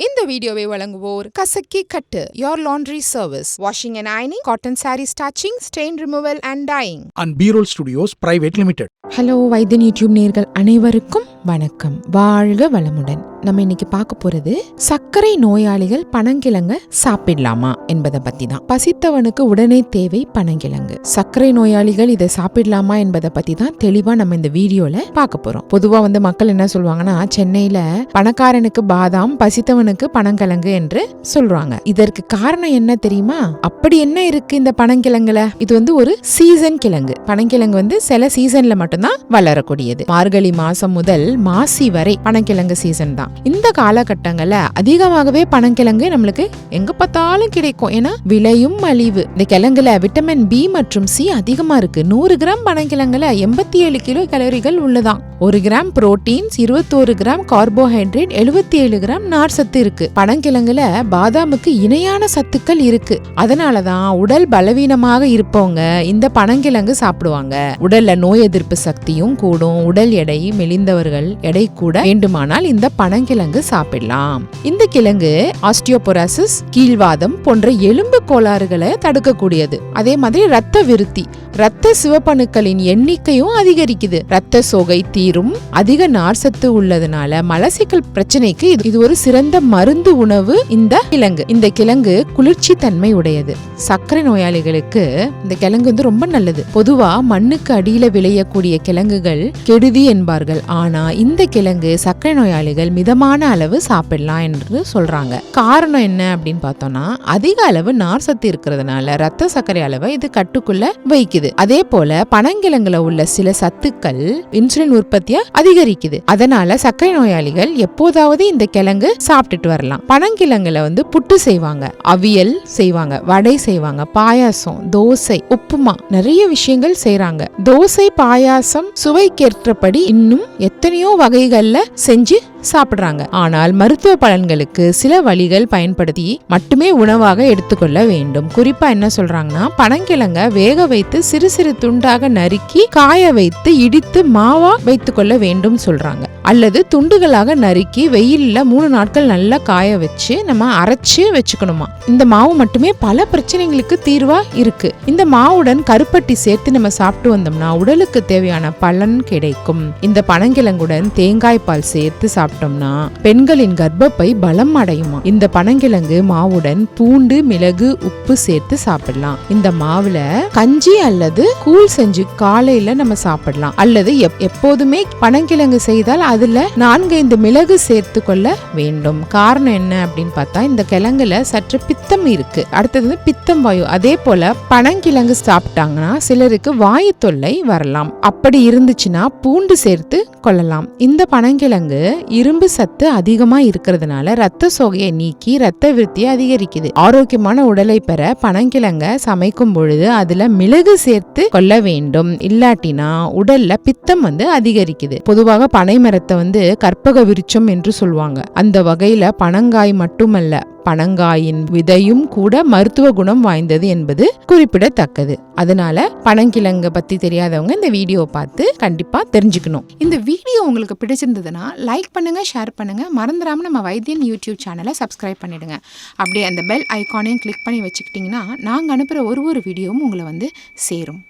இந்த வீடியோவை வழங்குவோர் Kasakki Kattu your laundry service washing and ironing cotton sari starching stain removal and dyeing and B-Roll Studios Private Limited. Hello Vaithiyan YouTube நேர்கள் அனைவருக்கும் வணக்கம். வாழ்க வளமுடன். நம்ம இன்னைக்கு பார்க்க போறது சர்க்கரை நோயாளிகள் பனங்கிழங்க சாப்பிடலாமா என்பதை பத்தி தான் பசித்தவனுக்கு உடனே தேவை பனங்கிழங்கு. சர்க்கரை நோயாளிகள் இதை சாப்பிடலாமா என்பதை பத்தி தான் தெளிவா நம்ம இந்த வீடியோல பார்க்க போறோம். பொதுவா வந்து மக்கள் என்ன சொல்லுவாங்கன்னா சென்னையில பணக்காரனுக்கு பாதாம் பசித்தவனுக்கு பனங்கிழங்கு என்று சொல்றாங்க. இதற்கு காரணம் என்ன தெரியுமா? அப்படி என்ன இருக்கு இந்த பனங்கிழங்குல? இது வந்து ஒரு சீசன் கிழங்கு. பனங்கிழங்கு வந்து சில சீசன்ல மட்டும்தான் வளரக்கூடியது. மார்கழி மாசம் முதல் மாசி வரை பனங்கிழங்கு சீசன் தான். இந்த காலகட்டங்கள்ல அதிகமாகவே பனங்கிழங்கு நம்மளுக்கு எங்க பார்த்தாலும் கிடைக்கும். ஏன்னா விலையும் மலிவு இந்த கிழங்குல விட்டமின் பி மற்றும் சி அதிகமா இருக்கு. நூறு கிராம் பனங்கிழங்குல எண்பத்தி ஏழு கிலோ கலோரிகள் உள்ளதாம். ஒரு கிராம் புரோட்டீன்ஸ் இருபத்தோரு கிராம் கார்போஹைட்ரேட் எழுபத்தி ஏழு கிராம் நார் சத்து இருக்கு. பனங்கிழங்குல பாதாமுக்கு இணையான சத்துக்கள் இருக்கு. அதனாலதான் உடல் பலவீனமாக இருப்பவங்க இந்த பனங்கிழங்கு சாப்பிடுவாங்க. உடல்ல நோய் எதிர்ப்பு சக்தியும் கூடும். உடல் எடை மெலிந்தவர்கள் எடை கூட வேண்டுமானால் இந்த பனங்கிழங்கு சாப்பிடலாம். இந்த கிழங்கு ஆஸ்டியோபொராசிஸ் கீழ்வாதம் போன்ற எலும்பு கோளாறுகளை தடுக்கக்கூடியது. அதே மாதிரி ரத்த விருத்தி ரத்த சிவப்பணுக்களின் எண்ணிக்கையும் அதிகரிக்குது. ரத்த சோகை தீரும் அதிக நார்சத்து உள்ளதுனால மலசிக்கல் பிரச்சனைக்கு இது- இது ஒரு சிறந்த மருந்து உணவு இந்த கிழங்கு. இந்த கிழங்கு குளிர்ச்சி தன்மை உடையது. சர்க்கரை நோயாளிகளுக்கு இந்த கிழங்கு வந்து ரொம்ப நல்லது. பொதுவா மண்ணுக்கு அடியில விளையக்கூடிய கிழங்குகள் கெடுதி என்பார்கள். ஆனா இந்த கிழங்கு சர்க்கரை நோயாளிகள் மிதமான அளவு சாப்பிடலாம் என்று சொல்றாங்க. காரணம் என்ன அப்படின்னு பார்த்தோம்னா அதிக அளவு நார் சத்து இருக்கிறதுனால ரத்த சர்க்கரை அளவை இது கட்டுக்குள்ள வைக்குது. அதே போல பனங்கிழங்குல உள்ள சில சத்துக்கள் இன்சுலின் உற்பத்தியை அதிகரிக்குது. அதனால சர்க்கரை நோயாளிகள் எப்போதாவது இந்த கிழங்கு சாப்பிட்டுட்டு வரலாம். பனங்கிழங்குல வந்து புட்டு செய்வாங்க அவியல் செய்வாங்க வடை செய்வாங்க பாயாசம் தோசை உப்புமா நிறைய விஷயங்கள் செய்றாங்க. தோசை பாயாசம் சுவைக்கேற்றபடி இன்னும் எத்தனையோ எத்தனையோ வகைகளில் செஞ்சு சாப்பிடுறாங்க. ஆனால் மருத்துவ பலன்களுக்கு சில வழிகள் பயன்படுத்தி மட்டுமே உணவாக எடுத்துக்கொள்ள வேண்டும். குறிப்பா என்ன சொல்றாங்கன்னா பனங்கிழங்க வேக வைத்து சிறு சிறு துண்டாக நறுக்கி காய வைத்து இடித்து மாவா வைத்துக்கொள்ள வேண்டும் சொல்றாங்க. அல்லது துண்டுகளாக நறுக்கி வெயில்ல மூணு நாட்கள் நல்லா காய வச்சு நம்ம அரைச்சு வச்சுக்கணுமா? இந்த மாவு மட்டுமே பல பிரச்சனைகளுக்கு தீர்வா இருக்கு. இந்த மாவுடன் கருப்பட்டி சேர்த்து நம்ம சாப்பிட்டு வந்தோம்னா உடலுக்கு தேவையான பலன் கிடைக்கும். இந்த பனங்கிழங்குடன் தேங்காய் பால் சேர்த்து சாப்பிட்டோம்னா பெண்களின் கர்ப்பப்பை பலம் அடையுமா? இந்த பனங்கிழங்கு மாவுடன் பூண்டு மிளகு உப்பு சேர்த்து சாப்பிடலாம். இந்த மாவுல கஞ்சி அல்லது கூழ் செஞ்சு காலையில நம்ம சாப்பிடலாம். அல்லது எப்- எப்போதுமே பனங்கிழங்கு செய்தால் அதுல நான்கைந்து மிளகு சேர்த்து கொள்ள வேண்டும். காரணம் என்ன அப்படின்னு பார்த்தா இந்த கிழங்குல சற்று பித்தம் இருக்கு. அடுத்தது வந்து பித்தம் வாயு. அதே போல பனங்கிழங்கு சாப்பிட்டாங்கன்னா சிலருக்கு வாயு தொல்லை வரலாம். அப்படி இருந்துச்சுன்னா பூண்டு சேர்த்து கொள்ளலாம். இந்த பனங்கிழங்கு இரும்பு சத்து அதிகமா இருக்கிறதுனால ரத்த சோகையை நீக்கி ரத்த விருத்தியை அதிகரிக்குது. ஆரோக்கியமான உடலை பெற பனங்கிழங்க சமைக்கும் பொழுது அதுல மிளகு சேர்த்து கொள்ள வேண்டும். இல்லாட்டினா உடல்ல பித்தம் வந்து அதிகரிக்குது. பொதுவாக பனை மரத்தை வந்து கற்பக விருச்சம் என்று சொல்லுவாங்க. அந்த வகையில பனங்காய் மட்டுமல்ல பனங்காயின் விதையும் கூட மருத்துவ குணம் வாய்ந்தது என்பது குறிப்பிடத்தக்கது. அதனால பனங்கிழங்க பத்தி தெரியாதவங்க இந்த வீடியோ பார்த்து கண்டிப்பா தெரிஞ்சுக்கணும். இந்த வீடியோ உங்களுக்கு பிடிச்சிருந்ததுன்னா லைக் பண்ணுங்க ஷேர் பண்ணுங்க. மறந்துடாம நம்ம வைத்தியன் யூடியூப் சேனலை சப்ஸ்கிரைப் பண்ணிடுங்க. அப்படியே அந்த பெல் ஐகானையும் கிளிக் பண்ணி வச்சுக்கிட்டிங்கன்னா நாங்கள் அனுப்புகிற ஒரு ஒரு வீடியோவும் உங்களை வந்து சேரும்.